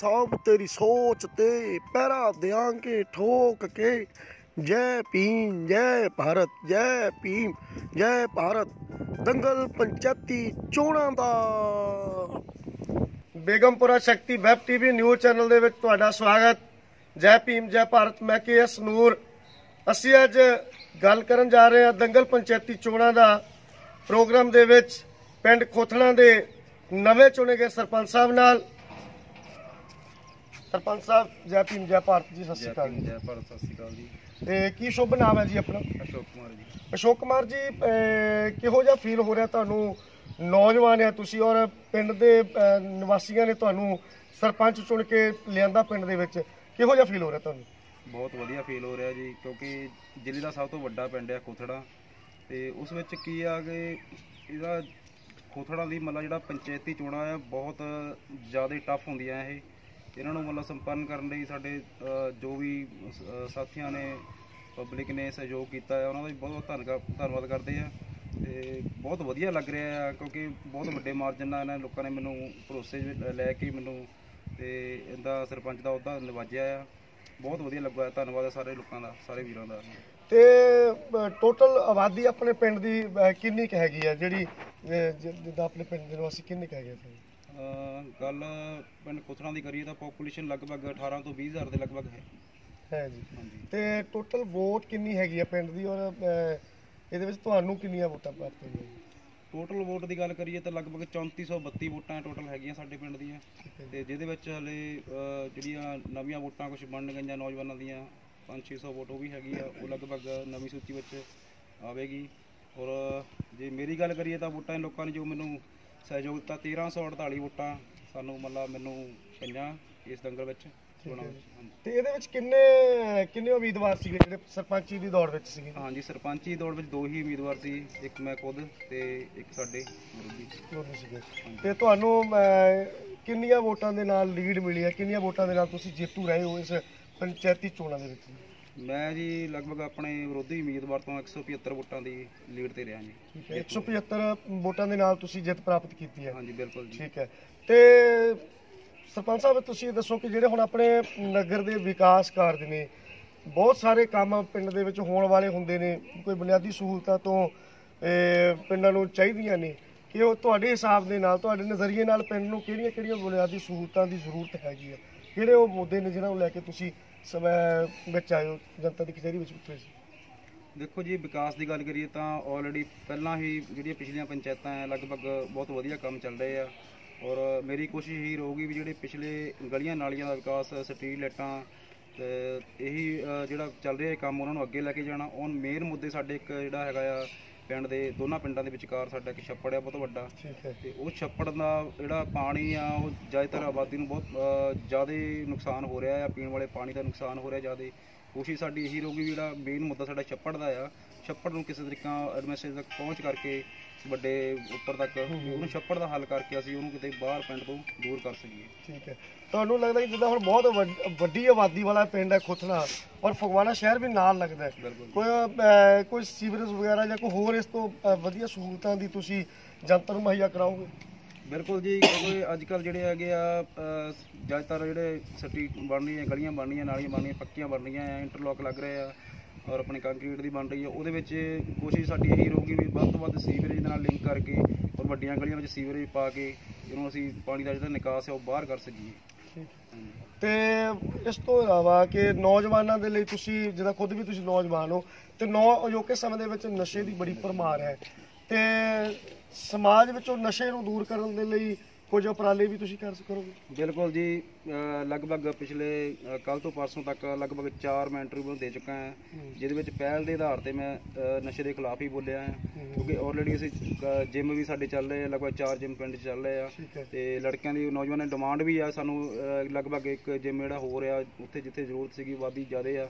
ਸਭ ਤੇਰੀ ਸੋਚ ਤੇ ਪਹਿਰਾ ਦਿਆਂਗੇ ਠੋਕ ਕੇ। ਜੈ ਭੀਮ, ਜੈ ਭਾਰਤ, ਜੈ ਭੀਮ, ਜੈ ਭਾਰਤ, ਦੰਗਲ ਪੰਚਾਇਤੀ ਚੋਣਾਂ ਦਾ। Begampura Shakti web TV news channel ਦੇ ਵਿੱਚ ਤੁਹਾਡਾ ਸਵਾਗਤ। ਜੈ ਭੀਮ, ਜੈ ਭਾਰਤ, ਮੈਂ ਕੇ ਐਸ ਨੂਰ। ਅਸੀਂ ਅੱਜ ਗੱਲ ਕਰਨ ਜਾ ਰਹੇ ਹਾਂ ਦੰਗਲ ਪੰਚਾਇਤੀ ਚੋਣਾਂ ਦਾ ਪ੍ਰੋਗਰਾਮ ਦੇ ਵਿੱਚ ਪਿੰਡ ਖੋਥਣਾ ਦੇ ਨਵੇਂ ਚੁਣੇ ਗਏ ਸਰਪੰਚ ਸਾਹਿਬ ਨਾਲ। ਸਰਪੰਚ ਸਾਹਿਬ ਜੈ ਭੀਮ ਜੈ ਭਾਰਤ ਜੀ ਸਤਿ ਸ਼੍ਰੀ ਅਕਾਲ ਜੀ। ਜੈ ਭਾਰਤ ਸਤਿ ਸ਼੍ਰੀ ਅਕਾਲ ਜੀ। ਤੇ ਕੀ ਸ਼ੁਭ ਨਾਮ ਹੈ ਜੀ ਆਪਣਾ? ਅਸ਼ੋਕ ਕੁਮਾਰ ਜੀ। ਅਸ਼ੋਕ ਕੁਮਾਰ ਜੀ ਕਿਹੋ ਜਿਹਾ ਫੀਲ ਹੋ ਰਿਹਾ ਤੁਹਾਨੂੰ? ਨੌਜਵਾਨ ਆ ਤੁਸੀਂ ਔਰ ਪਿੰਡ ਦੇ ਨਿਵਾਸੀਆਂ ਨੇ ਤੁਹਾਨੂੰ ਸਰਪੰਚ ਚੁਣ ਕੇ ਲਿਆਂਦਾ ਪਿੰਡ ਦੇ ਵਿੱਚ। ਕਿਹੋ ਜਿਹਾ ਫੀਲ ਹੋ ਰਿਹਾ ਤੁਹਾਨੂੰ? ਬਹੁਤ ਵਧੀਆ ਫੀਲ ਹੋ ਰਿਹਾ ਜੀ ਕਿਉਂਕਿ ਜ਼ਿਲ੍ਹੇ ਦਾ ਸਭ ਤੋਂ ਵੱਡਾ ਪਿੰਡ ਹੈ ਖੋਥੜਾ। ਤੇ ਉਸ ਵਿੱਚ ਕੀ ਆ ਕਿ ਇਹਦਾ ਖੋਥੜਾ ਦੀ ਮਤਲਬ ਜਿਹੜਾ ਪੰਚਾਇਤੀ ਚੋਣਾਂ ਆ ਬਹੁਤ ਜ਼ਿਆਦਾ ਟਫ ਹੁੰਦੀਆਂ ਇਹ। ਇਹਨਾਂ ਨੂੰ ਮਤਲਬ ਸੰਪੰਨ ਕਰਨ ਲਈ ਸਾਡੇ ਜੋ ਵੀ ਸਾਥੀਆਂ ਨੇ ਪਬਲਿਕ ਨੇ ਸਹਿਯੋਗ ਕੀਤਾ ਹੈ, ਉਹਨਾਂ ਦਾ ਵੀ ਬਹੁਤ ਬਹੁਤ ਧੰਨਵਾਦ ਧੰਨਵਾਦ ਕਰਦੇ ਆ। ਤੇ ਬਹੁਤ ਵਧੀਆ ਲੱਗ ਰਿਹਾ ਆ, ਕਿਉਂਕਿ ਬਹੁਤ ਵੱਡੇ ਮਾਰਜਨ ਨਾਲ ਇਹਨਾਂ ਲੋਕਾਂ ਨੇ ਮੈਨੂੰ ਭਰੋਸੇ ਲੈ ਕੇ ਮੈਨੂੰ ਤੇ ਇਹਦਾ ਸਰਪੰਚ ਦਾ ਅਹੁਦਾ ਨਿਵਾਜਿਆ ਆ। ਬਹੁਤ ਵਧੀਆ ਲੱਗਾ ਧੰਨਵਾਦ ਹੈ ਸਾਰੇ ਲੋਕਾਂ ਦਾ, ਸਾਰੇ ਵੀਰਾਂ ਦਾ। ਤੇ ਟੋਟਲ ਆਬਾਦੀ ਆਪਣੇ ਪਿੰਡ ਦੀ ਕਿੰਨੀ ਕੁ ਹੈਗੀ ਆ? ਜਿਹੜੀ ਜਿੱਦਾਂ ਆਪਣੇ ਪਿੰਡ ਦੇ ਨਿਵਾਸੀ ਕਿੰਨੇ ਕੁ ਹੈਗੇ ਆ? ਗੱਲ ਪਿੰਡ ਕੋਥੜਾ ਦੀ ਕਰੀਏ ਤਾਂ ਪਾਪੂਲੇਸ਼ਨ ਲਗਭਗ 18 ਤੋਂ 20 ਹਜ਼ਾਰ ਦੇ ਲਗਭਗ ਹੈ। ਹੈ ਜੀ। ਤੇ ਟੋਟਲ ਵੋਟ ਕਿੰਨੀ ਹੈਗੀ ਆ ਪਿੰਡ ਦੀ ਔਰ ਅਹ, ਇਹਦੇ ਵਿੱਚ ਤੁਹਾਨੂੰ ਕਿੰਨੀਆਂ ਵੋਟਾਂ ਪ੍ਰਾਪਤ ਹੋਈਆਂ ਟੋਟਲ ਵੋਟ ਦੀ ਗੱਲ ਕਰੀਏ ਤਾਂ ਲਗਭਗ 3432 ਵੋਟਾਂ ਟੋਟਲ ਹੈਗੀਆਂ ਸਾਡੇ ਪਿੰਡ ਦੀਆਂ। ਜੀ। ਤੇ ਜਿਹਦੇ ਵਿੱਚ ਹਲੇ ਅਹ, ਜਿਹੜੀਆਂ ਨਵੀਆਂ ਵੋਟਾਂ ਕੁਝ ਬਣ ਗਈਆਂ ਨੌਜਵਾਨਾਂ ਦੀਆਂ 5-600 ਵੋਟ ਉਹ ਵੀ ਹੈਗੀ ਆ ਉਹ ਲਗਭਗ ਨਵੀਂ ਸੂਚੀ ਵਿੱਚ ਆਵੇਗੀ। ਔਰ ਜੇ ਮੇਰੀ ਗੱਲ ਕਰੀਏ ਤਾਂ ਵੋਟਾਂ ਦੇ ਲੋਕਾਂ ਨੇ ਜੋ ਮੈਨੂੰ ਸਹਿਯੋਗ ਦਿੱਤਾ 1348 ਵੋਟਾਂ ਸਾਨੂੰ ਮਤਲਬ ਮੈਨੂੰ ਪਈਆਂ ਇਸ ਦੰਗਲ ਵਿੱਚ ਚੋਣਾਂ ਵਿੱਚ ਹਾਂਜੀ। ਤੇ ਇਹਦੇ ਵਿੱਚ ਕਿੰਨੇ ਕਿੰਨੇ ਉਮੀਦਵਾਰ ਸੀਗੇ ਜਿਹੜੇ ਸਰਪੰਚੀ ਦੀ ਦੌੜ ਵਿੱਚ ਸੀਗੇ? ਹਾਂਜੀ ਸਰਪੰਚੀ ਦੌੜ ਵਿੱਚ ਦੋ ਹੀ ਉਮੀਦਵਾਰ ਸੀ ਇੱਕ ਮੈਂ ਖੁਦ ਤੇ ਇੱਕ ਸਾਡੇ ਮੁਰਬੀ। ਦੋਨੋਂ ਸੀਗੇ। ਤੇ ਤੁਹਾਨੂੰ ਅਹ, ਕਿੰਨੀਆਂ ਵੋਟਾਂ ਦੇ ਨਾਲ ਲੀਡ ਮਿਲੀ ਹੈ? ਕਿੰਨੀਆਂ ਵੋਟਾਂ ਦੇ ਨਾਲ ਤੁਸੀਂ ਜੇਤੂ ਰਹੇ ਹੋ ਇਸ ਪੰਚਾਇਤੀ ਚੋਣਾਂ ਦੇ ਵਿੱਚ? ਮੈਂ ਜੀ ਲਗਭਗ ਆਪਣੇ ਵਿਰੋਧੀ ਉਮੀਦਵਾਰ ਤੋਂ 175 ਵੋਟਾਂ ਦੀ ਲੀਡ ਤੇ ਰਿਹਾ ਜੀ। ਠੀਕ ਹੈ 175 ਵੋਟਾਂ ਦੇ ਨਾਲ ਤੁਸੀਂ ਜਿੱਤ ਪ੍ਰਾਪਤ ਕੀਤੀ ਹੈ। ਹਾਂਜੀ ਬਿਲਕੁਲ ਜੀ। ਠੀਕ ਹੈ। ਤੇ ਸਰਪੰਚ ਸਾਹਿਬ ਤੁਸੀਂ ਇਹ ਦੱਸੋ ਕਿ ਜਿਹੜੇ ਹੁਣ ਆਪਣੇ ਨਗਰ ਦੇ ਵਿਕਾਸ ਕਾਰਜ ਨੇ ਬਹੁਤ ਸਾਰੇ ਕੰਮ ਪਿੰਡ ਦੇ ਵਿੱਚ ਹੋਣ ਵਾਲੇ ਹੁੰਦੇ ਨੇ ਕੋਈ ਬੁਨਿਆਦੀ ਸਹੂਲਤਾਂ ਤੋਂ ਪਿੰਡਾਂ ਨੂੰ ਚਾਹੀਦੀਆਂ ਨੇ ਕਿ ਉਹ ਤੁਹਾਡੇ ਹਿਸਾਬ ਦੇ ਨਾਲ ਤੁਹਾਡੇ ਨਜ਼ਰੀਏ ਨਾਲ ਪਿੰਡ ਨੂੰ ਕਿਹੜੀਆਂ-ਕਿਹੜੀਆਂ ਬੁਨਿਆਦੀ ਸਹੂਲਤਾਂ ਦੀ ਜ਼ਰੂਰਤ ਹੈਗੀ ਹੈ? ਕਿਹੜੇ ਉਹ ਮੁੱਦੇ ਨੇ ਜਿਨ੍ਹਾਂ ਨੂੰ ਲੈ ਕੇ ਤੁਸੀਂ ਸਮੇਂ ਵਿੱਚ ਆਇਓ ਜਨਤਾ ਦੀ ਕਚਹਿਰੀ ਵਿੱਚ ਉਤਰੇ ਸੀ। ਦੇਖੋ ਜੀ ਵਿਕਾਸ ਦੀ ਗੱਲ ਕਰੀਏ ਤਾਂ ਆਲਰੇਡੀ ਪਹਿਲਾਂ ਹੀ ਜਿਹੜੀਆਂ ਪਿਛਲੀਆਂ ਪੰਚਾਇਤਾਂ ਹੈ ਲਗਭਗ ਬਹੁਤ ਵਧੀਆ ਕੰਮ ਚੱਲ ਰਹੇ ਆ। ਔਰ ਮੇਰੀ ਕੋਸ਼ਿਸ਼ ਇਹੀ ਰਹੂਗੀ ਵੀ ਜਿਹੜੇ ਪਿਛਲੇ ਗਲੀਆਂ ਨਾਲੀਆਂ ਦਾ ਵਿਕਾਸ ਸਟਰੀਟ ਲਾਈਟਾਂ ਤੇ ਇਹੀ ਅ, ਜਿਹੜਾ ਚੱਲ ਰਿਹਾ ਕੰਮ ਉਹਨਾਂ ਨੂੰ ਅੱਗੇ ਲੈ ਕੇ ਜਾਣਾ। ਔਨ ਮੇਨ ਮੁੱਦੇ ਸਾਡੇ ਇੱਕ ਜਿਹੜਾ ਹੈਗਾ ਆ ਪਿੰਡ ਦੇ ਦੋਨਾਂ ਪਿੰਡਾਂ ਦੇ ਵਿਚਕਾਰ ਸਾਡਾ ਇੱਕ ਛੱਪੜ ਆ ਬਹੁਤ ਵੱਡਾ। ਠੀਕ ਹੈ। ਤੇ ਉਹ ਛੱਪੜ ਦਾ ਜਿਹੜਾ ਪਾਣੀ ਆ ਉਹ ਜ਼ਿਆਦਾਤਰ ਆਬਾਦੀ ਨੂੰ ਬਹੁਤ ਜ਼ਿਆਦਾ ਨੁਕਸਾਨ ਹੋ ਰਿਹਾ ਆ ਪੀਣ ਵਾਲੇ ਪਾਣੀ ਦਾ ਨੁਕਸਾਨ ਹੋ ਰਿਹਾ ਜ਼ਿਆਦਾ। ਕੋਸ਼ਿਸ਼ ਸਾਡੀ ਇਹੀ ਰਹੂਗੀ ਵੀ ਜਿਹੜਾ ਮੇਨ ਮੁੱਦਾ ਸਾਡਾ ਛੱਪੜ ਦਾ ਆ ਛੱਪੜ ਨੂੰ ਕਿਸੇ ਤਰੀਕਾ ਐਡਮਿਨਿਸਟ੍ਰੇਸ਼ਨ ਤੱਕ ਪਹੁੰਚ ਕਰਕੇ ਵੱਡੇ ਉੱਪਰ ਤੱਕ ਉਹਨੂੰ ਛੱਪੜ ਦਾ ਹੱਲ ਕਰਕੇ ਅਸੀਂ ਉਹਨੂੰ ਕਿਤੇ ਬਾਹਰ ਪਿੰਡ ਤੋਂ ਦੂਰ ਕਰ ਸਕੀਏ। ਠੀਕ ਹੈ। ਤੁਹਾਨੂੰ ਲੱਗਦਾ ਕਿ ਜਿੱਦਾਂ ਹੁਣ ਬਹੁਤ ਵੱਡ- ਵੱਡੀ ਆਬਾਦੀ ਵਾਲਾ ਪਿੰਡ ਹੈ ਖੁਥਲਾ ਔਰ ਫਗਵਾੜਾ ਸ਼ਹਿਰ ਵੀ ਨਾਲ ਲੱਗਦਾ ਹੈ। ਬਿਲਕੁਲ ਕੋਈ ਅਹ, ਕੋਈ ਸੀਵਰੇਜ ਵਗੈਰਾ ਜਾਂ ਕੋਈ ਹੋਰ ਇਸ ਤੋਂ ਅਹ, ਵਧੀਆ ਸਹੂਲਤਾਂ ਦੀ ਤੁਸੀਂ ਜਨਤਾ ਨੂੰ ਮੁਹੱਈਆ ਕਰਾਓਗੇ? ਬਿਲਕੁਲ ਜੀ ਕਿਉਂਕਿ ਅੱਜ ਕੱਲ ਜਿਹੜੇ ਹੈਗੇ ਆ ਜ਼ਿਆਦਾਤਰ ਜਿਹੜੇ ਸਟਰੀਟ ਬਣ ਰਹੀਆਂ ਗਲੀਆਂ ਬਣ ਰਹੀਆਂ ਨਾਲੀਆਂ ਬਣ ਰਹੀਆਂ ਪੱਕੀਆਂ ਬਣ ਰਹੀਆਂ ਆ ਇੰਟਰਲੌਕ ਲੱਗ ਰਹੇ ਆ। ਔਰ ਆਪਣੇ ਕੰਕਰੀਟ ਦੀ ਬਣ ਰਹੀ ਆ ਉਹਦੇ ਵਿੱਚ ਕੋਸ਼ਿਸ਼ ਸਾਡੀ ਇਹੀ ਰਹੂਗੀ ਵੀ ਵੱਧ ਤੋਂ ਵੱਧ ਸੀਵਰੇਜ ਦੇ ਨਾਲ ਲਿੰਕ ਕਰਕੇ ਔਰ ਵੱਡੀਆਂ ਗਲੀਆਂ ਵਿੱਚ ਸੀਵਰੇਜ ਪਾ ਕੇ ਇਹਨੂੰ ਅਸੀਂ ਪਾਣੀ ਦਾ ਜਿਹੜਾ ਨਿਕਾਸ ਹੈ ਉਹ ਬਾਹਰ ਕਰ ਸਕੀਏ। ਤੇ ਇਸ ਤੋਂ ਇਲਾਵਾ ਕਿ ਨੌਜਵਾਨਾਂ ਦੇ ਲਈ ਤੁਸੀਂ ਜਿਹਦਾ ਖੁਦ ਵੀ ਤੁਸੀਂ ਨੌਜਵਾਨ ਹੋ ਤੇ ਨੌ ਅਜੋਕੇ ਸਮੇਂ ਦੇ ਵਿੱਚ ਨਸ਼ੇ ਦੀ ਬੜੀ ਭਰਮਾਰ ਹੈ। ਤੇ ਸਮਾਜ ਵਿੱਚੋਂ ਨਸ਼ੇ ਨੂੰ ਦੂਰ ਕਰਨ ਦੇ ਲਈ ਕੁਝ ਉਪਰਾਲੇ ਵੀ ਤੁਸੀਂ ਕਰ ਕਰੋਗੇ? ਬਿਲਕੁਲ ਜੀ। ਲਗਭਗ ਪਿਛਲੇ ਕੱਲ ਤੋਂ ਪਰਸੋਂ ਤੱਕ ਲਗਭਗ 4 ਮੈਂ ਇੰਟਰਵਿਊ ਦੇ ਚੁੱਕਾ ਹਾਂ। ਜਿਹਦੇ ਵਿੱਚ ਪਹਿਲ ਦੇ ਆਧਾਰ ਤੇ ਮੈਂ ਨਸ਼ੇ ਦੇ ਖਿਲਾਫ ਹੀ ਬੋਲਿਆ ਹਾਂ। ਕਿਉਂਕਿ ਆਲਰੇਡੀ ਅਸੀਂ ਜਿਮ ਵੀ ਸਾਡੇ ਚੱਲ ਰਹੇ ਆ ਲਗਭਗ 4 ਜਿਮ ਪਿੰਡ ਚੱਲ ਰਹੇ ਆ। ਤੇ ਲੜਕਿਆਂ ਦੀ ਨੌਜਵਾਨਾਂ ਦੀ ਡਿਮਾਂਡ ਵੀ ਆ ਸਾਨੂੰ ਲਗਭਗ ਇੱਕ ਜਿਮ ਜਿਹੜਾ ਹੋ ਰਿਹਾ ਉੱਥੇ ਜਿੱਥੇ ਜ਼ਰੂਰਤ ਸੀਗੀ ਵਾਦੀ ਜ਼ਿਆਦੇ ਆ।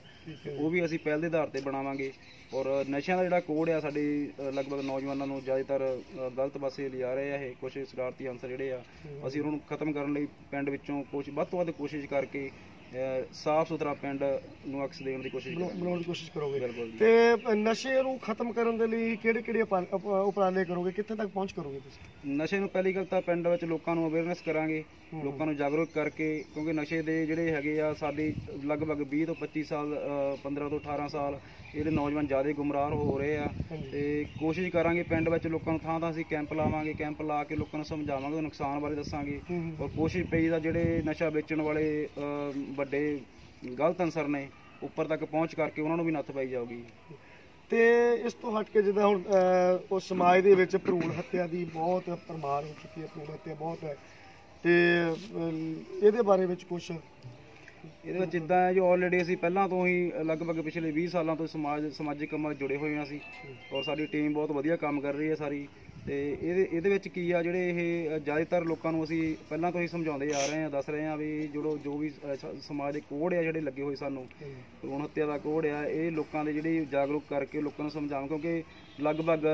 ਉਹ ਵੀ ਅਸੀਂ ਪਹਿਲ ਦੇ ਆਧਾਰ ਤੇ ਬਣਾਵਾਂਗੇ। ਔਰ ਨਸ਼ਿਆਂ ਦਾ ਜਿਹੜਾ ਕੋਡ ਆ ਸਾਡੇ ਲਗਭਗ ਨੌਜਵਾਨਾਂ ਨੂੰ ਜ਼ਿਆਦਾਤਰ ਗਲਤ ਪਾਸੇ ਲਿਜਾ ਰਹੇ ਆ ਇਹ। ਕੁਝ ਸ਼ਰਾਰਤੀ ਅੰਸਰ ਜਿਹੜੇ ਆ ਅਸੀਂ ਉਹਨਾਂ ਨੂੰ ਖਤਮ ਕਰਨ ਲਈ ਪਿੰਡ ਵਿੱਚੋਂ ਕੁਝ ਵੱਧ ਤੋਂ ਵੱਧ ਕੋਸ਼ਿਸ਼ ਕਰਕੇ ਸਾਫ਼ ਸੁਥਰਾ ਪਿੰਡ ਨੂੰ ਅਕਸ ਦੇਣ ਦੀ ਕੋਸ਼ਿਸ਼ ਬਣਾਉਣ ਦੀ ਕੋਸ਼ਿਸ਼ ਕਰੋਗੇ। ਤੇ ਨਸ਼ੇ ਨੂੰ ਖਤਮ ਕਰਨ ਦੇ ਲਈ ਕਿਹੜੇ ਕਿਹੜੇ ਉਪਾ- ਉਪ- ਉਪਰਾਲੇ ਕਰੋਗੇ? ਕਿੱਥੇ ਤੱਕ ਪਹੁੰਚ ਕਰੋਗੇ ਤੁਸੀਂ? ਨਸ਼ੇ ਨੂੰ ਪਹਿਲੀ ਗੱਲ ਤਾਂ ਪਿੰਡ ਵਿੱਚ ਲੋਕਾਂ ਨੂੰ ਅਵੇਅਰਨੈਸ ਕਰਾਂਗੇ। ਲੋਕਾਂ ਨੂੰ ਜਾਗਰੂਕ ਕਰਕੇ ਕਿਉਂਕਿ ਨਸ਼ੇ ਦੇ ਜਿਹੜੇ ਹੈਗੇ ਆ ਸਾਡੀ ਲਗਭਗ 20 ਤੋਂ 25 ਸਾਲ ਅ, 15 ਤੋਂ 18 ਸਾਲ ਜਿਹੜੇ ਨੌਜਵਾਨ ਜ਼ਿਆਦਾ ਗੁੰਮਰਾਹ ਹੋ ਰਹੇ ਆ। ਤੇ ਕੋਸ਼ਿਸ਼ ਕਰਾਂਗੇ ਪਿੰਡ ਵਿੱਚ ਲੋਕਾਂ ਨੂੰ ਥਾਂ ਥਾਂ ਅਸੀਂ ਕੈਂਪ ਲਾਵਾਂਗੇ ਕੈਂਪ ਲਾ ਕੇ ਲੋਕਾਂ ਨੂੰ ਸਮਝਾਵਾਂਗੇ ਉਹ ਨੁਕਸਾਨ ਬਾਰੇ ਦੱਸਾਂਗੇ। ਔਰ ਕੋਸ਼ਿਸ਼ ਪਈ ਦਾ ਜਿਹੜੇ ਨਸ਼ਾ ਵੇਚਣ ਵਾਲੇ ਵੱਡੇ ਗਲਤ ਅਨਸਰ ਨੇ ਉੱਪਰ ਤੱਕ ਪਹੁੰਚ ਕਰਕੇ ਉਹਨਾਂ ਨੂੰ ਵੀ ਨੱਥ ਪਾਈ ਜਾਊਗੀ। ਤੇ ਇਸ ਤੋਂ ਹਟ ਕੇ ਜਿੱਦਾਂ ਹੁਣ ਉਸ ਸਮਾਜ ਦੇ ਵਿੱਚ ਭਰੂਣ ਹੱਤਿਆ ਦੀ ਬਹੁਤ ਪਰਮਾਰ ਹੋ ਚੁੱਕੀ ਹੈ ਭਰੂਣ ਹੱਤਿਆ ਬਹੁਤ ਹੈ। ਤੇ ਇਹਦੇ ਬਾਰੇ ਵਿੱਚ ਕੁਝ ਇਹਦੇ ਵਿੱਚ ਇਦਾਂ ਹੈ ਜੋ ਆਲਰੇਡੀ ਅਸੀਂ ਪਹਿਲਾਂ ਤੋਂ ਹੀ ਲਗਭਗ ਪਿਛਲੇ 20 ਸਾਲਾਂ ਤੋਂ ਸਮਾਜ ਸਮਾਜਿਕ ਕੰਮਾਂ ਨਾਲ ਜੁੜੇ ਹੋਏ ਹਾਂ ਅਸੀਂ। ਔਰ ਸਾਡੀ ਟੀਮ ਬਹੁਤ ਵਧੀਆ ਕੰਮ ਕਰ ਰਹੀ ਹੈ ਸਾਰੀ। ਤੇ ਇਹਦੇ ਇਹਦੇ ਵਿੱਚ ਕੀ ਆ ਜਿਹੜੇ ਇਹ ਜ਼ਿਆਦਾਤਰ ਲੋਕਾਂ ਨੂੰ ਅਸੀਂ ਪਹਿਲਾਂ ਤੋਂ ਹੀ ਸਮਝਾਉਂਦੇ ਆ ਰਹੇ ਹਾਂ ਦੱਸ ਰਹੇ ਹਾਂ ਵੀ ਜਿਹੜੋ ਜੋ ਵੀ ਸਮਾਜ ਦੇ ਕੋਡ ਆ ਜਿਹੜੇ ਲੱਗੇ ਹੋਏ ਸਾਨੂੰ ਭਰੂਣ ਹੱਤਿਆ ਦਾ ਕੋਡ ਆ ਇਹ ਲੋਕਾਂ ਦੇ ਜਿਹੜੀ ਜਾਗਰੂਕ ਕਰਕੇ ਲੋਕਾਂ ਨੂੰ ਸਮਝਾਉਣ ਕਿਉਂਕਿ ਲਗਭਗ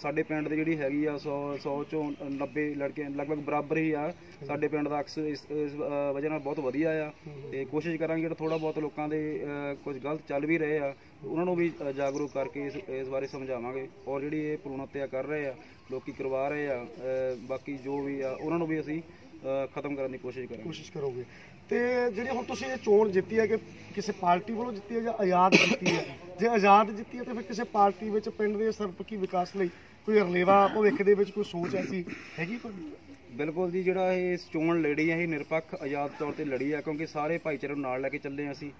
ਸਾਡੇ ਪਿੰਡ ਦੇ ਜਿਹੜੀ ਹੈਗੀ ਆ 100 100 ਚੋਂ 90 ਲੜਕੇ ਲਗਭਗ ਬਰਾਬਰ ਹੀ ਆ। ਸਾਡੇ ਪਿੰਡ ਦਾ ਅਕਸ ਇਸ ਇਸ, ਵਜ੍ਹਾ ਨਾਲ ਬਹੁਤ ਵਧੀਆ ਆ। ਤੇ ਕੋਸ਼ਿਸ਼ ਕਰਾਂਗੇ ਜਿਹੜਾ ਥੋੜਾ ਬਹੁਤ ਲੋਕਾਂ ਦੇ ਕੁਝ ਗਲਤ ਚੱਲ ਵੀ ਰਹੇ ਆ। ਉਹਨਾਂ ਨੂੰ ਵੀ ਜਾਗਰੂਕ ਕਰਕੇ ਇਸ ਇਸ ਬਾਰੇ ਸਮਝਾਵਾਂਗੇ। ਔਰ ਜਿਹੜੀ ਇਹ ਭਰੂਣ ਹੱਤਿਆ ਕਰ ਰਹੇ ਆ ਲੋਕੀ ਕਰਵਾ ਰਹੇ ਆ ਬਾਕੀ ਜੋ ਵੀ ਆ ਉਹਨਾਂ ਨੂੰ ਵੀ ਅਸੀਂ ਖਤਮ ਕਰਨ ਦੀ ਕੋਸ਼ਿਸ਼ ਕਰਾਂਗੇ। ਕੋਸ਼ਿਸ਼ ਕਰੋਗੇ। ਤੇ ਜਿਹੜੀ ਹੁਣ ਤੁਸੀਂ ਇਹ ਚੋਣ ਜਿੱਤੀ ਹੈ ਕਿ ਕਿਸੇ ਪਾਰਟੀ ਵੱਲੋਂ ਜਿੱਤੀ ਹੈ ਜਾਂ ਆਜ਼ਾਦ ਜਿੱਤੀ ਹੈ? ਜੇ ਆਜ਼ਾਦ ਜਿੱਤੀ ਹੈ ਤੇ ਫਿਰ ਕਿਸੇ ਪਾਰਟੀ ਵਿੱਚ, ਪਿੰਡ ਦੇ ਸਰਬਪੱਖੀ ਵਿਕਾਸ ਲਈ ਕੋਈ ਰਲੇਵਾ ਭਵਿੱਖ ਦੇ ਵਿੱਚ ਕੋਈ ਸੋਚ ਐਸੀ ਹੈਗੀ ਤੁਹਾਡੀ ਬਿਲਕੁਲ ਜੀ, ਜਿਹੜਾ ਇਹ ਚੋਣ ਲੜੀ ਹੈ ਇਹ ਨਿਰਪੱਖ ਆਜ਼ਾਦ ਤੌਰ ਤੇ ਲੜੀ ਹੈ ਕਿਉਂਕਿ ਸਾਰੇ ਭਾਈਚਾਰੇ ਨੂੰ ਨਾਲ ਲੈ ਕੇ ਚੱਲੇ ਅਸੀਂ।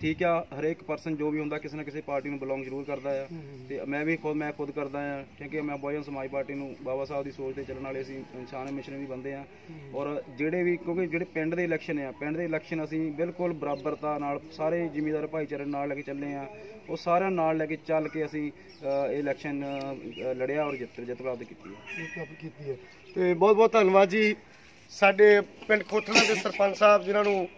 ਠੀਕ ਆ ਹਰੇਕ ਪਰਸਨ ਜੋ ਵੀ ਹੁੰਦਾ ਕਿਸੇ ਨਾ ਕਿਸੇ ਪਾਰਟੀ ਨੂੰ ਬਿਲੋਂਗ ਜ਼ਰੂਰ ਕਰਦਾ ਆ। ਤੇ ਮੈਂ ਵੀ ਖੁਦ ਮੈਂ ਖੁਦ ਕਰਦਾ ਆ ਕਿਉਂਕਿ ਮੈਂ ਬਹੁਜਨ ਸਮਾਜ ਪਾਰਟੀ ਨੂੰ ਬਾਬਾ ਸਾਹਿਬ ਦੀ ਸੋਚ ਤੇ ਚੱਲਣ ਵਾਲੇ ਅਸੀਂ ਇਨਸਾਨ ਮਿਸ਼ਨ ਵੀ ਬੰਦੇ ਆ। ਔਰ ਜਿਹੜੇ ਵੀ ਕਿਉਂਕਿ ਜਿਹੜੇ ਪਿੰਡ ਦੇ ਇਲੈਕਸ਼ਨ ਆ ਪਿੰਡ ਦੇ ਇਲੈਕਸ਼ਨ ਅਸੀਂ ਬਿਲਕੁਲ ਬਰਾਬਰਤਾ ਨਾਲ ਸਾਰੇ ਜ਼ਿਮੀਂਦਾਰ ਭਾਈਚਾਰੇ ਨਾਲ ਲੈ ਕੇ ਚੱਲੇ ਆ। ਉਹ ਸਾਰਿਆਂ ਨਾਲ ਲੈ ਕੇ ਚੱਲ ਕੇ ਅਸੀਂ ਇਹ ਇਲੈਕਸ਼ਨ ਲੜਿਆ ਔਰ ਜਿੱਤ ਜਿੱਤ ਪ੍ਰਾਪਤ ਕੀਤੀ ਹੈ ਕੀਤੀ ਹੈ। ਤੇ ਬਹੁਤ ਬਹੁਤ ਧੰਨਵਾਦ ਜੀ। ਸਾਡੇ ਪਿੰਡ ਖੋਥੜਾ ਦੇ ਸਰਪੰਚ ਸਾਹਿਬ ਜਿਨ੍ਹਾਂ ਨੂੰ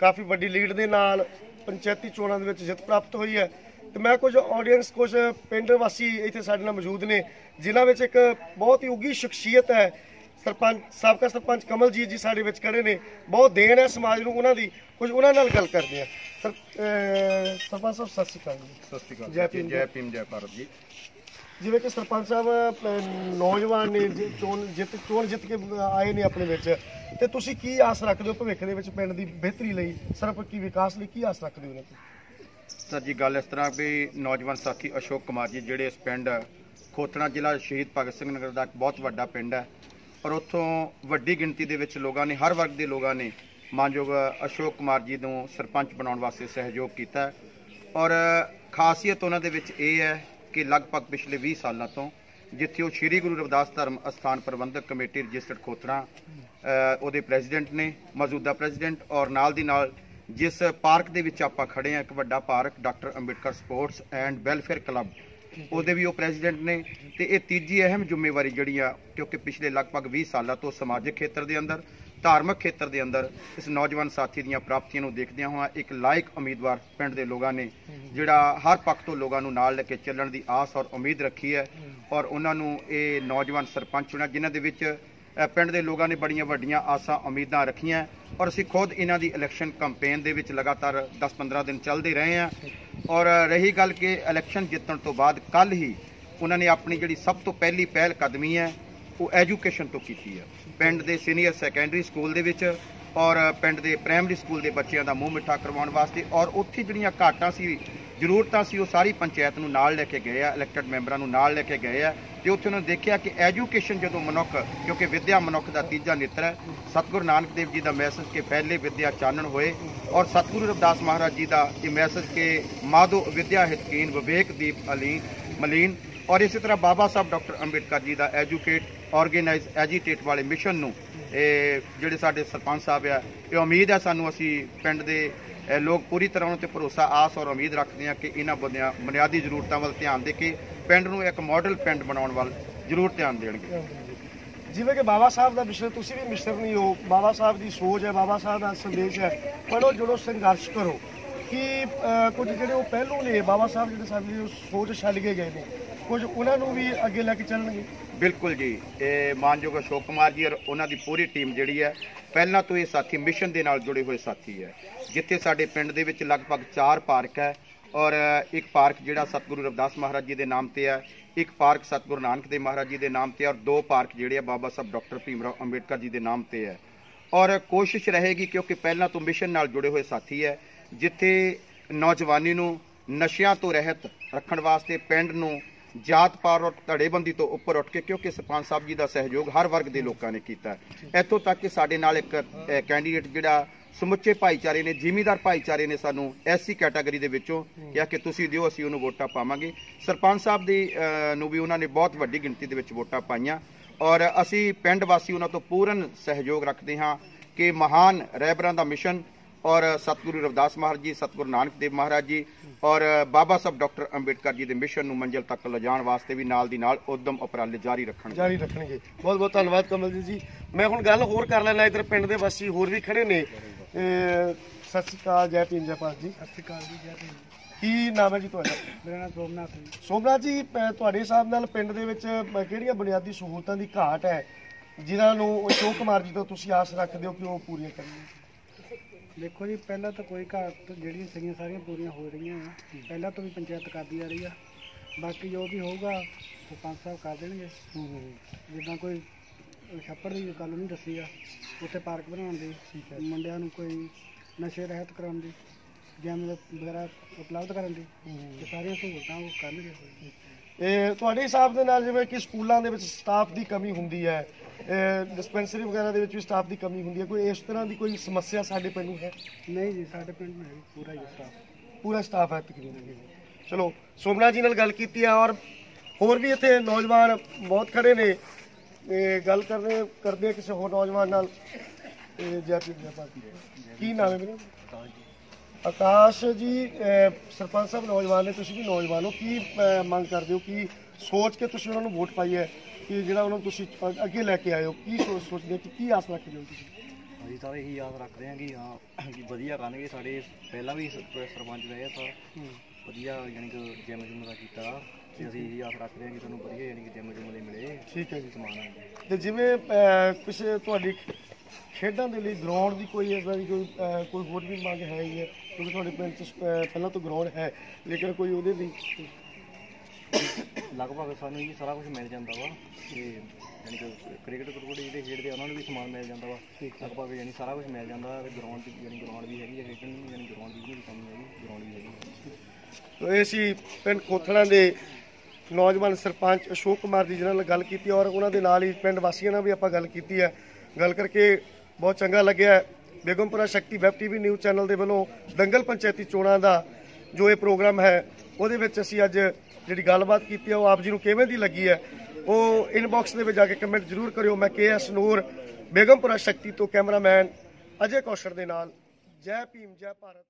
ਕਾਫੀ ਵੱਡੀ ਲੀਡ ਦੇ ਨਾਲ ਪੰਚਾਇਤੀ ਚੋਣਾਂ ਦੇ ਵਿੱਚ ਜਿੱਤ ਪ੍ਰਾਪਤ ਹੋਈ ਹੈ। ਤੇ ਮੈਂ ਕੁਝ ਆਡੀਅנס ਕੁਝ ਪਿੰਡ ਵਾਸੀ ਇੱਥੇ ਸਾਡੇ ਨਾਲ ਮੌਜੂਦ ਨੇ ਜਿਨ੍ਹਾਂ ਵਿੱਚ ਇੱਕ ਬਹੁਤ ਹੀ ਉੱਗੀ ਸ਼ਖਸੀਅਤ ਹੈ। ਸਰਪੰਚ ਸਾਬਕਾ ਸਰਪੰਚ ਕਮਲਜੀਤ ਜੀ ਸਾਡੇ ਵਿੱਚ ਖੜੇ ਨੇ। ਬਹੁਤ ਦੇਣ ਹੈ ਸਮਾਜ ਨੂੰ ਉਹਨਾਂ ਦੀ। ਕੁਝ ਉਹਨਾਂ ਨਾਲ ਗੱਲ ਕਰਦੇ ਆ ਸਰਪੰਚ ਸਾਹਿਬ ਸਤਿ ਸ਼੍ਰੀ ਅਕਾਲ ਜੀ। ਸਤਿ ਸ਼੍ਰੀ ਅਕਾਲ ਜੈ ਜੀ ਭੀਮ, ਜੈ ਭੀਮ ਜੈ ਭਾਰਤ ਜੀ। ਜਿਵੇਂ ਕਿ ਸਰਪੰਚ ਸਾਹਿਬ ਅਹ, ਨੌਜਵਾਨ ਨੇ ਜੇ ਚੋਣ ਜਿੱਤ ਚੋਣ ਜਿੱਤ ਕੇ ਆਏ ਨੇ ਆਪਣੇ ਵਿੱਚ ਤੇ ਤੁਸੀਂ ਕੀ ਆਸ ਰੱਖਦੇ ਹੋ ਭਵਿੱਖ ਦੇ ਵਿੱਚ ਪਿੰਡ ਦੀ ਬਿਹਤਰੀ ਲਈ ਸਰਬਪੱਖੀ ਵਿਕਾਸ ਲਈ ਕੀ ਆਸ ਰੱਖਦੇ ਹੋ ਇਹਨਾਂ ਤੋਂ ਸਰ ਜੀ ਗੱਲ ਇਸ ਤਰ੍ਹਾਂ ਵੀ ਨੌਜਵਾਨ ਸਾਥੀ ਅਸ਼ੋਕ ਕੁਮਾਰ ਜੀ ਜਿਹੜੇ ਇਸ ਪਿੰਡ ਖੋਤਣਾ ਜ਼ਿਲ੍ਹਾ ਸ਼ਹੀਦ ਭਗਤ ਸਿੰਘ ਨਗਰ ਦਾ ਇੱਕ ਬਹੁਤ ਵੱਡਾ ਪਿੰਡ ਹੈ ਔਰ ਉੱਥੋਂ ਵੱਡੀ ਗਿਣਤੀ ਦੇ ਵਿੱਚ ਲੋਕਾਂ ਨੇ ਹਰ ਵਰਗ ਦੇ ਲੋਕਾਂ ਨੇ ਮਾਨਯੋਗ ਅਸ਼ੋਕ ਕੁਮਾਰ ਜੀ ਨੂੰ ਸਰਪੰਚ ਬਣਾਉਣ ਵਾਸਤੇ ਸਹਿਯੋਗ ਕੀਤਾ ਹੈ। ਔਰ ਖਾਸੀਅਤ ਉਹਨਾਂ ਦੇ ਵਿੱਚ ਇਹ ਹੈ ਕਿ ਲਗਭਗ ਪਿਛਲੇ 20 ਸਾਲਾਂ ਤੋਂ ਜਿੱਥੇ ਉਹ ਸ੍ਰੀ ਗੁਰੂ ਰਵਿਦਾਸ ਧਰਮ ਅਸਥਾਨ ਪ੍ਰਬੰਧਕ ਕਮੇਟੀ ਰਜਿਸਟਰਡ ਖੋਤਣਾ ਅ, ਉਹਦੇ ਪ੍ਰੈਜ਼ੀਡੈਂਟ ਨੇ ਮੌਜੂਦਾ ਪ੍ਰੈਜ਼ੀਡੈਂਟ ਔਰ ਨਾਲ ਦੀ ਨਾਲ ਜਿਸ ਪਾਰਕ ਦੇ ਵਿੱਚ ਆਪਾਂ ਖੜੇ ਆ ਇੱਕ ਵੱਡਾ park doctor Ambedkar sports and welfare club ਉਹਦੇ ਵੀ ਉਹ ਪ੍ਰੈਜ਼ੀਡੈਂਟ ਨੇ ਤੇ ਇਹ ਤੀਜੀ ਅਹਿਮ ਜ਼ਿੰਮੇਵਾਰੀ ਜਿਹੜੀ ਆ ਕਿਉਂਕਿ ਪਿਛਲੇ ਲਗਭਗ 20 ਸਾਲਾਂ ਤੋਂ ਸਮਾਜਿਕ ਖੇਤਰ ਦੇ ਅੰਦਰ ਧਾਰਮਿਕ ਖੇਤਰ ਦੇ ਅੰਦਰ ਇਸ ਨੌਜਵਾਨ ਸਾਥੀ ਦੀਆਂ ਪ੍ਰਾਪਤੀਆਂ ਨੂੰ ਦੇਖਦਿਆਂ ਹੋਇਆ ਇੱਕ ਲਾਇਕ ਉਮੀਦਵਾਰ ਪਿੰਡ ਦੇ ਲੋਕਾਂ ਨੇ ਜਿਹੜਾ ਹਰ ਪੱਖ ਤੋਂ ਲੋਕਾਂ ਨੂੰ ਨਾਲ ਲੈ ਕੇ ਚੱਲਣ ਦੀ ਆਸ ਔਰ ਉਮੀਦ ਰੱਖੀ ਹੈ ਔਰ ਉਹਨਾਂ ਨੂੰ ਇਹ ਨੌਜਵਾਨ ਸਰਪੰਚ ਚੁਣਿਆ, ਜਿਨ੍ਹਾਂ ਦੇ ਵਿੱਚ ਪਿੰਡ ਦੇ ਲੋਕਾਂ ਨੇ ਬੜੀਆਂ ਵੱਡੀਆਂ ਆਸਾਂ, ਉਮੀਦਾਂ ਰੱਖੀਆਂ ਔਰ ਅਸੀਂ ਖੁਦ ਇਹਨਾਂ ਦੀ ਇਲੈਕਸ਼ਨ ਕੈਂਪੇਨ ਦੇ ਵਿੱਚ ਲਗਾਤਾਰ 10-15 ਦਿਨ ਚੱਲਦੇ ਰਹੇ ਹਾਂ ਔਰ ਰਹੀ ਗੱਲ ਕਿ ਇਲੈਕਸ਼ਨ ਜਿੱਤਣ ਤੋਂ ਬਾਅਦ ਕੱਲ ਹੀ ਉਹਨਾਂ ਨੇ ਆਪਣੀ ਜਿਹੜੀ ਸਭ ਤੋਂ ਪਹਿਲੀ ਪਹਿਲ ਕਦਮੀ ਹੈ ਉਹ ਐਜੂਕੇਸ਼ਨ ਤੋਂ ਕੀਤੀ ਹੈ ਪਿੰਡ ਦੇ ਸੀਨੀਅਰ ਸੈਕੰਡਰੀ ਸਕੂਲ ਦੇ ਵਿੱਚ ਔਰ ਪਿੰਡ ਦੇ ਪ੍ਰਾਇਮਰੀ ਸਕੂਲ ਦੇ ਬੱਚਿਆਂ ਦਾ ਮੂੰਹ ਮਿੱਠਾ ਕਰਵਾਉਣ ਵਾਸਤੇ ਔਰ ਉੱਥੇ ਜਿਹੜੀਆਂ ਘਾਟਾਂ ਸੀ, ਜ਼ਰੂਰਤਾਂ ਸੀ, ਉਹ ਸਾਰੀ ਪੰਚਾਇਤ ਨੂੰ ਨਾਲ ਲੈ ਕੇ ਗਏ ਆ ਇਲੈਕਟਡ ਮੈਂਬਰਾਂ ਨੂੰ ਨਾਲ ਲੈ ਕੇ ਗਏ ਆ ਤੇ ਉੱਥੇ ਉਹਨਾਂ ਨੇ ਦੇਖਿਆ ਕਿ ਐਜੂਕੇਸ਼ਨ ਜਦੋਂ ਮਨੁੱਖ, ਕਿਉਂਕਿ ਵਿਦਿਆ ਮਨੁੱਖ ਦਾ ਤੀਜਾ ਨੇਤਰ ਹੈ, ਸਤਿਗੁਰੂ ਨਾਨਕ ਦੇਵ ਜੀ ਦਾ ਮੈਸੇਜ ਕਿ ਫੈਲੇ ਵਿਦਿਆ ਚਾਨਣ ਹੋਏ ਔਰ ਸਤਿਗੁਰੂ ਰਵਿਦਾਸ ਮਹਾਰਾਜ ਜੀ ਦਾ ਇਹ ਮੈਸੇਜ ਕਿ ਮਾਧੋ ਵਿਦਿਆ ਹਿਤਕੀਨ ਵਿਵੇਕ ਦੀਪ ਅਲੀਨ, ਮਲੀਨ ਔਰ ਇਸੇ ਤਰ੍ਹਾਂ ਬਾਬਾ ਸਾਹਿਬ ਡਾਕਟਰ ਅੰਬੇਡਕਰ ਜੀ ਦਾ ਐਜੂਕੇਟ ਆਰਗੇਨਾਈਜ਼ ਐਜੀਟੇਟ ਵਾਲੇ ਮਿਸ਼ਨ ਨੂੰ, ਇਹ ਜਿਹੜੇ ਸਾਡੇ ਸਰਪੰਚ ਸਾਹਿਬ ਆ, ਇਹ ਉਮੀਦ ਹੈ ਸਾਨੂੰ ਅਸੀਂ ਪਿੰਡ ਦੇ ਲੋਕ ਪੂਰੀ ਤਰ੍ਹਾਂ ਉਹਨਾਂ ਤੇ ਭਰੋਸਾ, ਆਸ ਔਰ ਉਮੀਦ ਰੱਖਦੇ ਹਾਂ ਕਿ ਇਹਨਾਂ ਬੁਨਿਆ- ਬੁਨਿਆਦੀ ਜ਼ਰੂਰਤਾਂ ਵੱਲ ਧਿਆਨ ਦੇ ਕੇ ਪਿੰਡ ਨੂੰ ਇੱਕ ਮਾਡਲ ਪਿੰਡ ਬਣਾਉਣ ਵੱਲ ਜ਼ਰੂਰ ਧਿਆਨ ਦੇਣਗੇ। ਜਿਵੇਂ ਕਿ ਬਾਬਾ ਸਾਹਿਬ ਦਾ ਮਿਸ਼ਨ, ਤੁਸੀਂ ਵੀ ਮਿਸ਼ਰ ਨਹੀਂ ਹੋ, ਬਾਬਾ ਸਾਹਿਬ ਦੀ ਸੋਚ ਹੈ, ਬਾਬਾ ਸਾਹਿਬ ਦਾ ਸੰਦੇਸ਼ ਹੈ ਪੜੋ ਜੁੜੋ, ਸੰਘਰਸ਼ ਕਰੋ। ਕਿ ਕੁਝ ਜਿਹੜੇ ਉਹ ਪਹਿਲੂ ਨੇ, ਬਾਬਾ ਸਾਹਿਬ ਜਿਹੜੇ ਸਾਡੀ ਸੋਚ ਛੱਡ ਕੇ ਗਏ ਨੇ ਕੁਝ ਉਹਨਾਂ ਨੂੰ ਵੀ ਅੱਗੇ ਲੈ ਕੇ ਚੱਲਣਗੇ? ਬਿਲਕੁਲ ਜੀ। ਇਹ ਮਾਨਯੋਗ ਅਸ਼ੋਕ ਕੁਮਾਰ ਜੀ ਔਰ ਉਹਨਾਂ ਦੀ ਪੂਰੀ ਟੀਮ ਜਿਹੜੀ ਹੈ, ਪਹਿਲਾਂ ਤੋਂ ਇਹ ਸਾਥੀ ਮਿਸ਼ਨ ਦੇ ਨਾਲ ਜੁੜੇ ਹੋਏ ਸਾਥੀ ਹੈ। ਜਿੱਥੇ ਸਾਡੇ ਪਿੰਡ ਦੇ ਵਿੱਚ ਲਗਭਗ 4 ਪਾਰਕ ਹੈ ਔਰ ਇੱਕ ਪਾਰਕ ਜਿਹੜਾ ਸਤਿਗੁਰੂ ਰਵਿਦਾਸ ਮਹਾਰਾਜ ਜੀ ਦੇ ਨਾਮ ਤੇ ਹੈ, ਇੱਕ ਪਾਰਕ ਸਤਿਗੁਰੂ ਨਾਨਕ ਦੇਵ ਮਹਾਰਾਜ ਜੀ ਦੇ ਨਾਮ ਤੇ ਔਰ ਦੋ ਪਾਰਕ ਜਿਹੜੇ ਆ ਬਾਬਾ ਸਾਹਿਬ ਡਾਕਟਰ ਭੀਮ ਰਾਓ ਅੰਬੇਡਕਰ ਜੀ ਦੇ ਨਾਮ ਤੇ ਹੈ। ਔਰ ਕੋਸ਼ਿਸ਼ ਰਹੇਗੀ ਕਿਉਂਕਿ ਪਹਿਲਾਂ ਤੋਂ ਮਿਸ਼ਨ ਨਾਲ ਜੁੜੇ ਹੋਏ ਸਾਥੀ ਹੈ, ਜਿੱਥੇ ਨੌਜਵਾਨੀ ਨੂੰ ਨਸ਼ਿਆਂ ਤੋਂ ਰਹਿਤ ਰੱਖਣ ਵਾਸਤੇ ਪਿੰਡ ਨੂੰ ਜਾਤ ਪਾਤ ਔਰ ਧੜੇਬੰਦੀ ਤੋਂ ਉੱਪਰ ਉੱਠ ਕੇ, ਕਿਉਂਕਿ ਸਰਪੰਚ ਸਾਹਿਬ ਜੀ ਦਾ ਸਹਿਯੋਗ ਹਰ ਵਰਗ ਦੇ ਲੋਕਾਂ ਨੇ ਕੀਤਾ ਇੱਥੋਂ ਤੱਕ ਕਿ ਸਾਡੇ ਨਾਲ ਇੱਕ ਕੈਂਡੀਡੇਟ ਜਿਹੜਾ ਸਮੁੱਚੇ ਭਾਈਚਾਰੇ ਨੇ, ਜ਼ਿਮੀਦਾਰ ਭਾਈਚਾਰੇ ਨੇ ਸਾਨੂੰ ਐਸੀ ਕੈਟਾਗਰੀ ਦੇ ਵਿੱਚੋਂ ਕਿਹਾ ਕਿ ਤੁਸੀਂ ਦਿਓ, ਅਸੀਂ ਉਹਨੂੰ ਵੋਟਾਂ ਪਾਵਾਂਗੇ। ਸਰਪੰਚ ਸਾਹਿਬ ਦੀ ਨੂੰ ਵੀ ਉਹਨਾਂ ਨੇ ਬਹੁਤ ਵੱਡੀ ਗਿਣਤੀ ਦੇ ਵਿੱਚ ਵੋਟਾਂ ਪਾਈਆਂ। ਔਰ ਅਸੀਂ ਪਿੰਡ ਵਾਸੀ ਉਹਨਾਂ ਤੋਂ ਪੂਰਨ ਸਹਿਯੋਗ ਰੱਖਦੇ ਹਾਂ ਕਿ ਮਹਾਨ ਰਹਿਬਰਾਂ ਦਾ ਮਿਸ਼ਨ ਔਰ ਸਤਿਗੁਰੂ ਰਵਿਦਾਸ ਮਹਾਰਾਜ ਜੀ ਸਤਿਗੁਰੂ ਨਾਨਕ ਦੇਵ ਮਹਾਰਾਜ ਜੀ ਔਰ ਬਾਬਾ ਸਾਹਿਬ ਡਾਕਟਰ ਅੰਬੇਡਕਰ ਜੀ ਦੇ ਮਿਸ਼ਨ ਨੂੰ ਮੰਜ਼ਿਲ ਤੱਕ ਲਿਜਾਣ ਵਾਸਤੇ ਵੀ ਨਾਲ ਦੀ ਨਾਲ ਉਦਮ ਉਪਰਾਲੇ ਜਾਰੀ ਰੱਖਣਗੇ। ਜਾਰੀ ਰੱਖਣਗੇ। ਬਹੁਤ ਬਹੁਤ ਧੰਨਵਾਦ ਕਮਲਜੀਤ ਜੀ। ਮੈਂ ਹੁਣ ਗੱਲ ਹੋਰ ਕਰ ਲੈਣਾ ਇਧਰ ਪਿੰਡ ਦੇ ਵਾਸੀ ਹੋਰ ਵੀ ਖੜੇ ਨੇ। ਸਤਿ ਸ਼੍ਰੀ ਅਕਾਲ ਜੈ ਭੀਮ ਜੈ ਸਤਿ ਸ਼੍ਰੀ ਅਕਾਲ ਜੀ ਜੈ ਭੀਮ। ਕੀ ਨਾਮ ਹੈ ਜੀ ਤੁਹਾਡਾ? ਮੇਰਾ ਨਾਮ ਸੋਮਨਾਥ ਹੈ ਜੀ। ਸੋਮਨਾਥ ਜੀ ਤੁਹਾਡੇ ਹਿਸਾਬ ਨਾਲ ਪਿੰਡ ਦੇ ਵਿੱਚ ਕਿਹੜੀਆਂ ਬੁਨਿਆਦੀ ਸਹੂਲਤਾਂ ਦੀ ਘਾਟ ਹੈ ਜਿਨ੍ਹਾਂ ਨੂੰ ਅਸ਼ੋਕ ਕੁਮਾਰ ਜੀ ਤੋਂ ਤੁਸੀਂ ਆਸ ਰੱਖਦੇ ਹੋ ਕਿ ਉਹ ਪੂਰੀਆਂ ਕਰਨਗੇ ਦੇਖੋ ਜੀ ਪਹਿਲਾਂ ਤਾਂ ਕੋਈ ਘਾਟ ਜਿਹੜੀਆਂ ਸੀਗੀਆਂ ਸਾਰੀਆਂ ਪੂਰੀਆਂ ਹੋ ਰਹੀਆਂ ਆ। ਪਹਿਲਾਂ ਤੋਂ ਵੀ ਪੰਚਾਇਤ ਕਰਦੀ ਆ ਰਹੀ ਆ। ਬਾਕੀ ਜੋ ਵੀ ਹੋਊਗਾ ਸਰਪੰਚ ਸਾਹਿਬ ਕਰ ਦੇਣਗੇ। ਜਿੱਦਾਂ ਕੋਈ ਛੱਪੜ ਦੀ ਗੱਲ ਨਹੀਂ ਦੱਸੀ ਆ ਉੱਥੇ ਪਾਰਕ ਬਣਾਉਣ ਦੀ ਮੁੰਡਿਆਂ ਨੂੰ ਕੋਈ ਨਸ਼ੇ ਰਹਿਤ ਕਰਾਉਣ ਦੀ ਜਿਮ ਵਗੈਰਾ ਉਪਲਬਧ ਕਰਨ ਦੀ ਇਹ ਸਾਰੀਆਂ ਸਹੂਲਤਾਂ ਉਹ ਕਰਨਗੇ। ਇਹ ਤੁਹਾਡੇ ਹਿਸਾਬ ਦੇ ਨਾਲ ਜਿਵੇਂ ਕਿ ਸਕੂਲਾਂ ਦੇ ਵਿੱਚ ਸਟਾਫ ਦੀ ਕਮੀ ਹੁੰਦੀ ਹੈ ਡਿਸਪੈਂਸਰੀ ਵਗੈਰਾ ਦੇ ਵਿੱਚ ਵੀ ਸਟਾਫ ਦੀ ਕਮੀ ਹੁੰਦੀ ਹੈ। ਕੋਈ ਇਸ ਤਰ੍ਹਾਂ ਦੀ ਕੋਈ ਸਮੱਸਿਆ ਸਾਡੇ ਪਿੰਡ ਨੂੰ ਹੈ? ਨਹੀਂ ਜੀ ਸਾਡੇ ਪਿੰਡ में ਪੂਰਾ ਹੀ ਸਟਾਫ ਪੂਰਾ ਸਟਾਫ ਹੈ ਤਕਰੀਬਨ ਚਲੋ ਸੋਮਨਾਥ ਜੀ ਨਾਲ ਗੱਲ ਕੀਤੀ ਹੈ ਔਰ ਹੋਰ ਵੀ ਇੱਥੇ ਨੌਜਵਾਨ ਬਹੁਤ ਖੜੇ ਨੇ। ਇਹ ਗੱਲ ਕਰਦੇ ਆ ਕਿਸੇ ਹੋਰ ਨੌਜਵਾਨ ਨਾਲ। ਇਹ ਜੈ ਪੀ ਜੈ। ਭਾਰਤੀ ਕੀ ਨਾਮ ਹੈ ਮੇਰਾ ਆਕਾਸ਼ ਜੀ ਸਰਪੰਚ ਸਾਹਿਬ ਨੌਜਵਾਨ ਨੇ ਤੁਸੀਂ ਵੀ ਨੌਜਵਾਨ ਹੋ। ਕੀ ਮੰਗ ਕਰਦੇ ਹੋ? ਕੀ ਸੋਚ ਕੇ ਤੁਸੀਂ ਉਹਨਾਂ ਨੂੰ ਵੋਟ ਪਾਈ ਹੈ? ਕਿ ਜਿਹੜਾ ਉਹਨਾਂ ਨੂੰ ਤੁਸੀਂ ਅ- ਅੱਗੇ ਲੈ ਕੇ ਹੋ ਕੀ ਸੋਚ ਸੋਚਦੇ ਹੋ ਕਿ ਕੀ ਆਸ ਰੱਖਦੇ ਹੋ ਤੁਸੀਂ? ਅਸੀਂ ਸਾਰੇ ਇਹੀ ਆਸ ਰੱਖਦੇ ਹਾਂ ਕਿ ਹਾਂ ਕਿ ਵਧੀਆ ਕਰਨਗੇ ਸਾਡੇ ਪਹਿਲਾਂ ਵੀ ਸ- ਸਰਪੰਚ ਰਹੇ ਆ ਤਾਂ ਵਧੀਆ ਯਾਨੀ ਕਿ ਜਿਮ ਜੁਮ ਦਾ ਕੀਤਾ ਤੇ ਅਸੀਂ ਇਹੀ ਆਸ ਰੱਖਦੇ ਹਾਂ ਕਿ ਤੁਹਾਨੂੰ ਵਧੀਆ ਯਾਨੀ ਕਿ ਜਿਮ ਜੁਮ ਦੇ ਮਿਲੇ ਠੀਕ ਹੈ ਜੀ। ਸਮਾਨ ਆ ਤੇ ਜਿਵੇਂ ਅਹ, ਕਿਸੇ ਤੁਹਾਡੀ ਖੇਡਾਂ ਦੇ ਲਈ ਗਰਾਊਂਡ ਦੀ ਕੋਈ ਇਦਾਂ ਦੀ ਕੋਈ ਅਹ, ਕੋਈ ਹੋਰ ਵੀ ਮੰਗ ਹੈ ਹੀ ਹੈ ਕਿਉਂਕਿ ਤੁਹਾਡੇ ਪਿੰਡ 'ਚ ਅਹ, ਪਹਿਲਾਂ ਤੋਂ ਗਰਾਊਂਡ ਹੈ ਲੇਕਿਨ ਕੋਈ ਉਹਦੇ ਲਈ ਲਗਭਗ ਸਾਨੂੰ ਇਹ ਸਾਰਾ ਕੁਝ ਮਿਲ ਜਾਂਦਾ ਵਾ ਤੇ ਯਾਨੀ ਕਿ ਕ੍ਰਿਕਟ ਕ੍ਰਿਕਟ ਜਿਹੜੇ ਖੇਡਦੇ ਆ ਉਹਨਾਂ ਨੂੰ ਵੀ ਸਮਾਨ ਮਿਲ ਜਾਂਦਾ ਵਾ। ਲਗਭਗ ਯਾਨੀ ਸਾਰਾ ਕੁਝ ਮਿਲ ਜਾਂਦਾ ਤੇ ਗਰਾਊਂਡ ਯਾਨੀ ਗਰਾਊਂਡ ਵੀ ਹੈਗੀ ਹੈ ਖੇਡਣ ਨੂੰ ਯਾਨੀ ਗਰਾਊਂਡ ਦੀ ਵੀ ਨਹੀਂ ਕਮੀ ਹੈਗੀ ਗਰਾਊਂਡ ਵੀ ਹੈਗੀ ਇਹ ਸੀ ਪਿੰਡ ਕੋਥਲਾ ਦੇ ਨੌਜਵਾਨ ਸਰਪੰਚ ਅਸ਼ੋਕ ਕੁਮਾਰ ਜੀ ਜਿਹਨਾਂ ਨਾਲ ਗੱਲ ਕੀਤੀ ਔਰ ਉਹਨਾਂ ਦੇ ਨਾਲ ਹੀ ਪਿੰਡ ਵਾਸੀਆਂ ਨਾਲ ਵੀ ਆਪਾਂ ਗੱਲ ਕੀਤੀ ਹੈ। ਗੱਲ ਕਰਕੇ ਬਹੁਤ ਚੰਗਾ ਲੱਗਿਆ। ਹੈ। Begampura Shakti web TV news channel ਦੇ ਵੱਲੋਂ ਦੰਗਲ ਪੰਚਾਇਤੀ ਚੋਣਾਂ ਦਾ ਜੋ ਇਹ ਪ੍ਰੋਗਰਾਮ ਹੈ ਉਹਦੇ ਵਿੱਚ ਅਸੀਂ ਅੱਜ ਜਿਹੜੀ ਗੱਲਬਾਤ ਕੀਤੀ ਹੈ ਉਹ ਆਪ ਜੀ ਨੂੰ ਕਿਵੇਂ ਦੀ ਲੱਗੀ ਹੈ ਉਹ ਇਨਬਾਕਸ ਦੇ ਵਿੱਚ ਜਾ ਕੇ ਕਮੈਂਟ ਜ਼ਰੂਰ ਕਰਿਓ। ਮੈਂ ਕੇ ਐਸ ਨੂਰ ਬੇਗਮਪੁਰਾ ਸ਼ਕਤੀ ਤੋਂ ਕੈਮਰਾਮੈਨ ਅਜੇ ਕੌਸ਼ਰ ਦੇ ਨਾਲ। ਜੈ ਭੀਮ, ਜੈ ਭਾਰਤ।